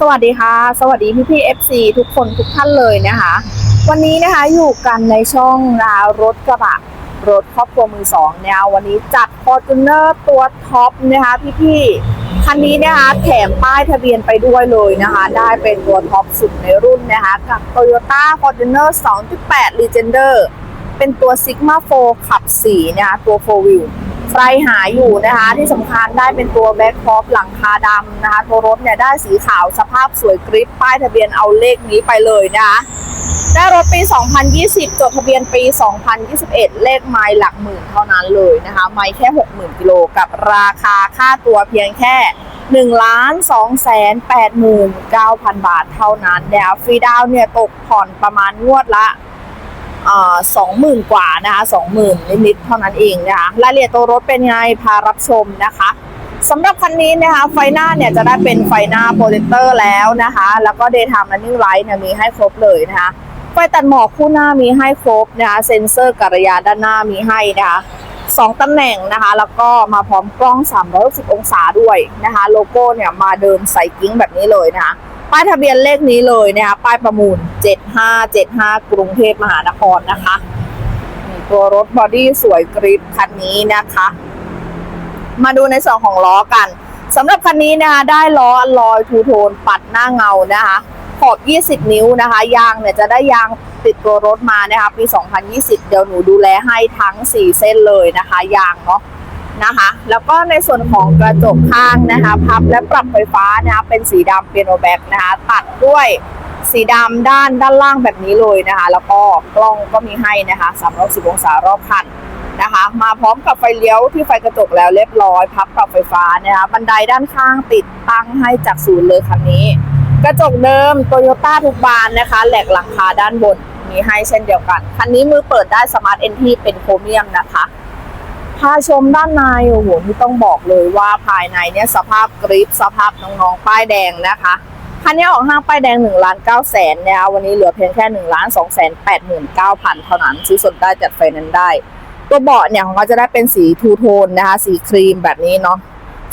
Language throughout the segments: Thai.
สวัสดีค่ะ สวัสดีพี่พี่ๆ FC ทุกคนทุกท่านเลยนะคะ วันนี้นะคะอยู่กันในช่องรารถกระบะรถครอบครัวมือสองเนี่ยวันนี้จัด f o r t u n e r ตัวท็อปนะคะพี่พี่คันนี้นะคะแถมป้ายทะเบียนไปด้วยเลยนะคะ ได้เป็นตัวท็อปสุดในรุ่นนะคะกับ Toyota Fortuner 2.8 Legender เป็นตัว Sigma 4 ขับ 4 นะคะตัว 4 wheel ใครหาอยู่นะคะ ที่สำคัญได้เป็นตัวแบ็คท็อปหลังคาดำนะคะ ตัวรถเนี่ยได้สีขาวสภาพสวยกริปป้ายทะเบียนเอาเลขนี้ไปเลยนะคะได้รถปี 2020 จดทะเบียนปี 2021 เลขไมล์หลักหมื่นเท่านั้นเลยนะคะ ไมล์แค่ 60,000 กิโลกับราคาค่าตัวเพียงแค่ 1 2 8 9 0 0 0 บาทเท่านั้นนะคะฟรีดาวเนี่ยตกผ่อนประมาณงวดละ สองหมื่นกว่านะคะสองหมื่นนิดๆเท่านั้นเองนะคะรายละเอียดตัวรถเป็นไงพารับชมนะคะสำหรับคันนี้นะคะไฟหน้าเนี่ยจะได้เป็นไฟหน้าโปรเจคเตอร์แล้วนะคะ แล้วก็ daytime running light เนี่ยมีให้ครบเลยนะคะไฟตัดหมอกคู่หน้ามีให้ครบนะคะเซ็นเซอร์กัลยาด้านหน้ามีให้นะคะสองตำแหน่งนะคะ แล้วก็มาพร้อมกล้อง 360 องศาด้วยนะคะ โลโก้เนี่ยมาเดินใส่กิ้งแบบนี้เลยนะคะ ป้ายทะเบียนเลขนี้เลยนะคะป้ายประมูล 7575 กรุงเทพมหานครนะคะตัวรถบอดี้สวยกริปคันนี้นะคะ มาดูในส่วนของล้อกันสำหรับคันนี้นะคะได้ล้อลอยทูโทนปัดหน้าเงานะคะขอบ 20 นิ้วนะคะ ยางเนี่ยจะได้ยางติดตัวรถมานะคะปี 2020 เดี๋ยวหนูดูแลให้ทั้ง 4 เส้นเลยนะคะ ยางเนาะ นะคะ แล้วก็ในส่วนของกระจกข้างนะคะ พับและปรับไฟฟ้านะคะเป็นสีดำเปียโนแบ็กนะคะ ตัดด้วยสีดำด้านด้านล่างแบบนี้เลยนะคะ แล้วก็กล้องก็มีให้นะคะ310องศารอบคันนะคะ มาพร้อมกับไฟเลี้ยวที่ไฟกระจกแล้วเรียบร้อย พับปรับไฟฟ้านะคะบันไดด้านข้างติดตั้งให้จากศูนย์เลยคันนี้ กระจกเดิมโตโยต้าทุกบานนะคะ แหลกหลังคาด้านบนมีให้เช่นเดียวกัน คันนี้มือเปิดได้สมาร์ทเอนทีเป็นโครเมียมนะคะาชมด้านในโอ้โหนี่ต้องบอกเลยว่าภายในเนี่ยสภาพกริปสภาพน้องๆป้ายแดงนะคะคันนี้ออกห้างป้ายแดง1นึ่งล้านเก้าแสนนะคะวันนี้เหลือเพียงแค่1นึ่งล้านสองแสนแปดหมื่นเก้าพันเท่านั้นซื้อสดได้จัดไฟนั้นได้ ตัวเบาะเนี่ยของเขาจะได้เป็นสีทูโทนนะคะ สีครีมแบบนี้เนาะ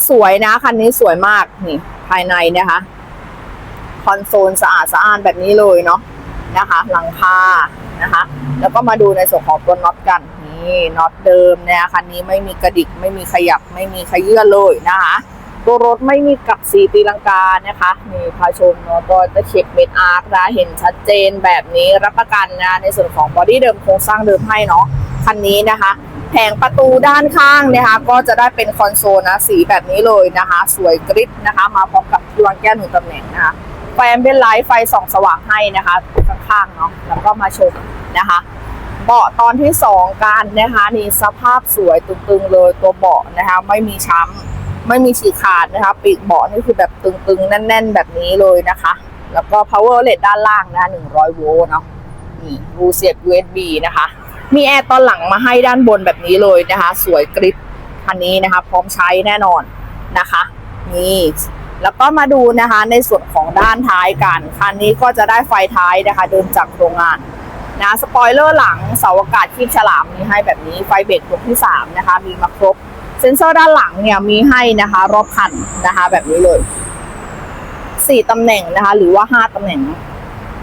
สวยนะคันนี้สวยมากนี่ภายในนะคะคอนโซลสะอาดสะอ้านแบบนี้เลยเนาะนะคะ หลังคานะคะ แล้วก็มาดูในส่วนของตัวน็อตกัน นี่น็อตเดิมเนี่ยคันนี้ไม่มีกระดิกไม่มีขยับไม่มีขยื่นเลยนะคะตัวรถไม่มีกับสีตีลังกานะคะนี่พาชมเนาะตัวจะเช็คเมดอาร์คนะเห็นชัดเจนแบบนี้รับประกันนะในส่วนของบอดี้เดิมโครงสร้างเดิมให้เนาะคันนี้นะคะแผงประตูด้านข้างนะคะก็จะได้เป็นคอนโซลนะสีแบบนี้เลยนะคะ สวยกริบนะคะ มาพร้อมกับที่วางแก้วหนึ่งตำแหน่งนะคะไฟแอมเบียนไลท์ไฟส่องสว่างให้นะคะข้างๆเนาะแล้วก็มาชมนะคะ เบาะตอนที่สองกันนะคะนี่สภาพสวยตึงๆเลยตัวเบาะนะคะไม่มีช้ำไม่มีฉีกขาดนะคะปีกเบาะนี่คือแบบตึงๆ แน่น ๆ แบบนี้เลยนะคะ แล้วก็ power outlet ด้านล่างนะ100โวลต์เนาะนี่รูเสียบ USB นะคะ มีแอร์ตอนหลังมาให้ด้านบนแบบนี้เลยนะคะ สวยกริปคันนี้นะคะ พร้อมใช้แน่นอนนะคะนี่แล้วก็มาดูนะคะในส่วนของด้านท้ายกันคันนี้ก็จะได้ไฟท้ายนะคะ เดินจากโรงงาน นะสปอยเลอร์หลังเสาอากาศคีบฉลามมีให้แบบนี้ไฟเบรกตัวที่ 3 นะคะ มีมาครบ เซ็นเซอร์ด้านหลังเนี่ยมีให้นะคะ รอบคันนะคะ แบบนี้เลย 4ตำแหน่งนะคะ หรือว่า 5ตำแหน่ง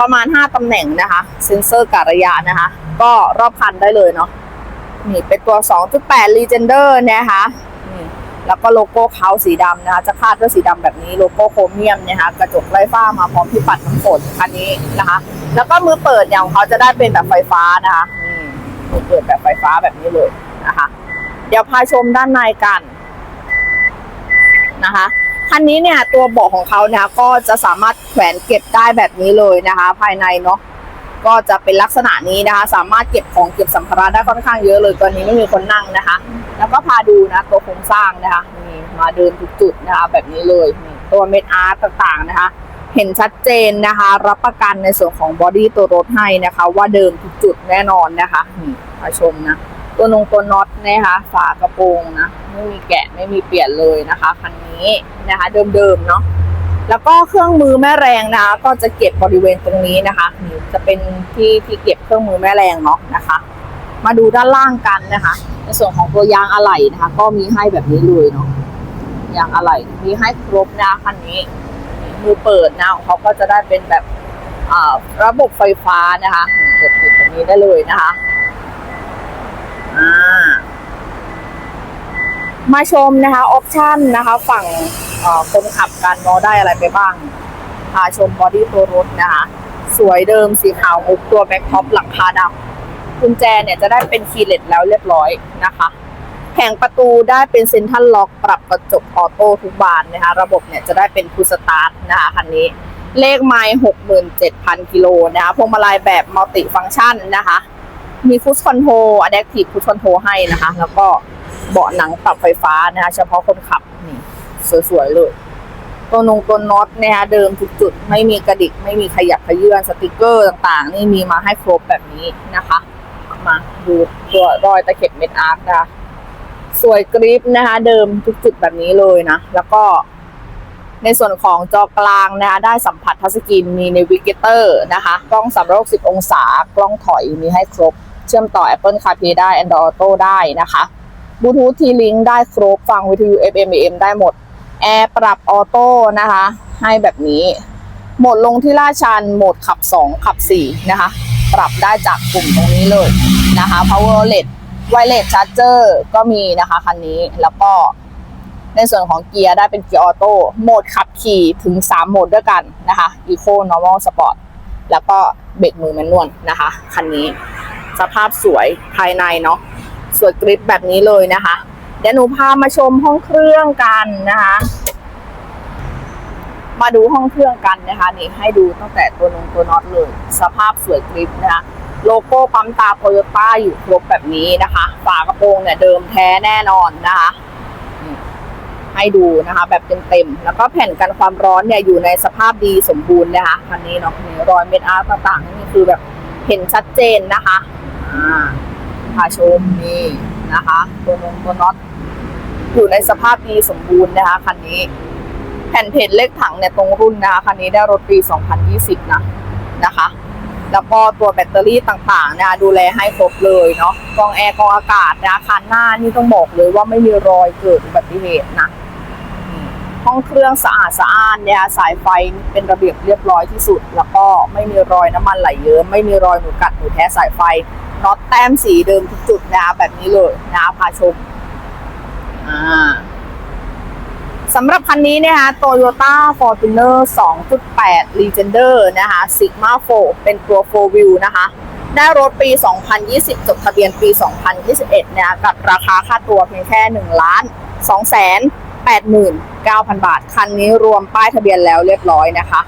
ประมาณ 5ตำแหน่งนะคะ เซ็นเซอร์การะยะนะคะ ก็รอบคันได้เลยเนาะนี่เป็นตัว 2.8 Legender นะคะนี่แล้วก็โลโก้เขาสีดำนะคะ จะคาดด้วยสีดำแบบนี้โลโก้โครเมียมนะคะ กระจกไร้ฝ้ามาพร้อมที่ปัดน้ำฝนคันนี้นะคะ แล้วก็มือเปิดอย่างของเขาจะได้เป็นแบบไฟฟ้านะคะนี่มือเปิดแบบไฟฟ้าแบบนี้เลยนะคะ เดี๋ยวพาชมด้านในกันนะคะคันนี้เนี่ยตัวเบาะของเขาเนี่ยก็จะสามารถแขวนเก็บได้แบบนี้เลยนะคะ ภายในเนาะก็จะเป็นลักษณะนี้นะคะ สามารถเก็บของเก็บสัมภาระได้ค่อนข้างเยอะเลยตัวนี้ไม่มีคนนั่งนะคะ แล้วก็พาดูนะตัวโครงสร้างนะคะนี่มาเดินทุกจุดนะคะแบบนี้เลยนี่ตัวเม็ดอาร์ตต่างๆนะคะ เห็นชัดเจนนะคะ รับประกันในส่วนของบอดี้ตัวรถให้นะคะ ว่าเดิมทุกจุดแน่นอนนะคะนี่มาชมนะ ตัวนงตัวน็อตนะคะ ฝากระโปรงนะ ไม่มีแกะไม่มีเปลี่ยนเลยนะคะคันนี้นะคะ เดิมๆเนาะแล้วก็เครื่องมือแม่แรงนะคะก็จะเก็บบริเวณตรงนี้นะคะนี่จะเป็นที่ที่เก็บเครื่องมือแม่แรงเนาะนะคะ มาดูด้านล่างกันนะคะ ในส่วนของตัวยางอะไหล่นะคะ ก็มีให้แบบนี้เลยเนาะยางอะไหล่มีให้ครบนะคันนี้ มือเปิดนะของเขาก็จะได้เป็นแบบระบบไฟฟ้านะคะกดปุ่มแบบนี้ได้เลยนะคะมาชมนะคะออปชันนะคะ ฝั่งคนขับกันเนาะได้อะไรไปบ้างพาชมบอดี้ตัวรถนะคะ สวยเดิมสีขาวมุกตัวแบ็คท็อปหลังคาดำกุญแจเนี่ยจะได้เป็นคีย์เลสแล้วเรียบร้อยนะคะ ผงประตูได้เป็นเซ็นทรัลล็อกปรับกระจกออโต้ทุกบานนะคะระบบเนี่ยจะได้เป็นพูสตาร์ทนะคะคันนี้ เลขไมล์หกหมื่นเจ็ดพันกิโลนะคะพวงมาลัยแบบมัลติฟังก์ชันนะคะ มีฟุตคอนโทรอะแดปทีฟฟุตคอนโทรให้นะคะ แล้วก็เบาะหนังปรับไฟฟ้านะคะเฉพาะคนขับนี่สวยๆเลยตัวนงตัวน็อตนะคะเดิมทุกจุดไม่มีกระดิกไม่มีขยับขยื่นสติกเกอร์ต่างๆ นี่มีมาให้ครบแบบนี้นะคะ มาดูตัวรอยตะเข็บเม็ดอาร์คนะคะ สวยกริปนะคะ เดิมทุกจุดแบบนี้เลยนะ แล้วก็ในส่วนของจอกลางนะคะ ได้สัมผัสทัชสกรีนมีในวิกเกเตอร์นะคะ กล้อง360องศา กล้องถอยมีให้ครบ เชื่อมต่อ Apple CarPlay ได้ Android Auto ได้นะคะบลูทูธทีลิงได้ครบ ฟังวิทยุ FM AM ได้หมด แอร์ปรับออโต้นะคะ ให้แบบนี้ โหมดลงที่ลาชัน โหมดขับ 2 ขับ 4 นะคะ ปรับได้จากปุ่มตรงนี้เลยนะคะ power LED wireless charger ก็มีนะคะคันนี้แล้วก็ในส่วนของเกียร์ได้เป็นเกียร์ออโต้โหมดขับขี่ถึง 3 โหมดด้วยกันนะคะ Eco Normal Sport แล้วก็เบรกมือแมนนวลนะคะคันนี้ สภาพสวยภายในเนาะสวยกริปแบบนี้เลยนะคะเดี๋ยวหนูพามาชมห้องเครื่องกันนะคะ มาดูห้องเครื่องกันนะคะนี่ให้ดูตั้งแต่ตัวนงตัวน็อตเลย สภาพสวยกริปนะคะ โลโก้ปั๊มตาโตโยต้าอยู่ครบแบบนี้นะคะ ฝากระโปรงเนี่ยเดิมแท้แน่นอนนะคะ ให้ดูนะคะ แบบเต็มๆแล้วก็แผ่นกันความร้อนเนี่ยอยู่ในสภาพดีสมบูรณ์นะคะคันนี้เนาะรอยเม็ดอาร์ตต่างๆนี่คือแบบเห็นชัดเจนนะคะอ่าพาชมนี่นะคะ ตัวนงตัวน็อตอยู่ในสภาพดีสมบูรณ์นะคะคันนี้ แผ่นเพจเลขถังเนี่ยตรงรุ่นนะคะคันนี้ได้รถปี 2020 นะนะคะ แล้วก็ตัวแบตเตอรี่ต่างๆนะดูแลให้ครบเลยเนาะกองแอร์กองอากาศนะคันหน้านี่ต้องบอกเลยว่าไม่มีรอยเกิดอุบัติเหตุนะห้องเครื่องสะอาดสะอ้านเนี่ยสายไฟเป็นระเบียบเรียบร้อยที่สุด แล้วก็ไม่มีรอยน้ำมันไหลเยิ้มไม่มีรอยหนูกัดหนูแท้สายไฟน็อตแต้มสีเดิมทุกจุดนะแบบนี้เลยนะคะพาชมอ่า สำหรับคันนี้นะคะ Toyota Fortuner 2.8 Legender นะคะ Sigma 4 เป็นตัว 4 Wheel นะคะ ได้รถปี 2020 จดทะเบียนปี 2021นะคะกับราคาค่าตัวเพียงแค่ 1 ล้าน 2 แสน89,000 บาท คันนี้รวมป้ายทะเบียนแล้วเรียบร้อยนะคะ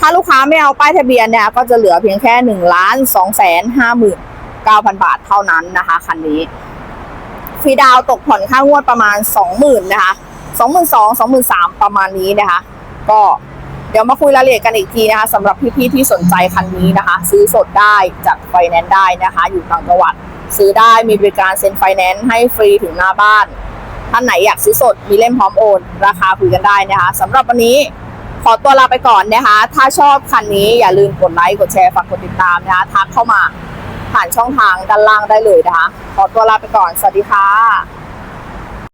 ถ้าลูกค้าไม่เอาป้ายทะเบียนเนี่ยก็จะเหลือเพียงแค่ 1 ล้าน 2 แสน59,000 บาทเท่านั้นนะคะ คันนี้ ฟรีดาวตกผ่อนค่างวดประมาณ 20,000นะคะ สองหมื่นสองสองหมื่นสามประมาณนี้นะคะ ก็เดี๋ยวมาคุยรายละเอียดกันอีกทีนะคะสำหรับพี่ๆที่สนใจคันนี้นะคะ ซื้อสดได้จากไฟแนนซ์ได้นะคะ อยู่ต่างจังหวัดซื้อได้มีบริการเซ็นไฟแนนซ์ให้ฟรีถึงหน้าบ้าน ท่านไหนอยากซื้อสดมีเล่มพร้อมโอน ราคาคุยกันได้นะคะสำหรับวันนี้ขอตัวลาไปก่อนนะคะ ถ้าชอบคันนี้อย่าลืมกดไลค์กดแชร์ฝากกดติดตามนะคะทักเข้ามาผ่านช่องทางด้านล่างได้เลยนะคะ ขอตัวลาไปก่อน สวัสดีค่ะ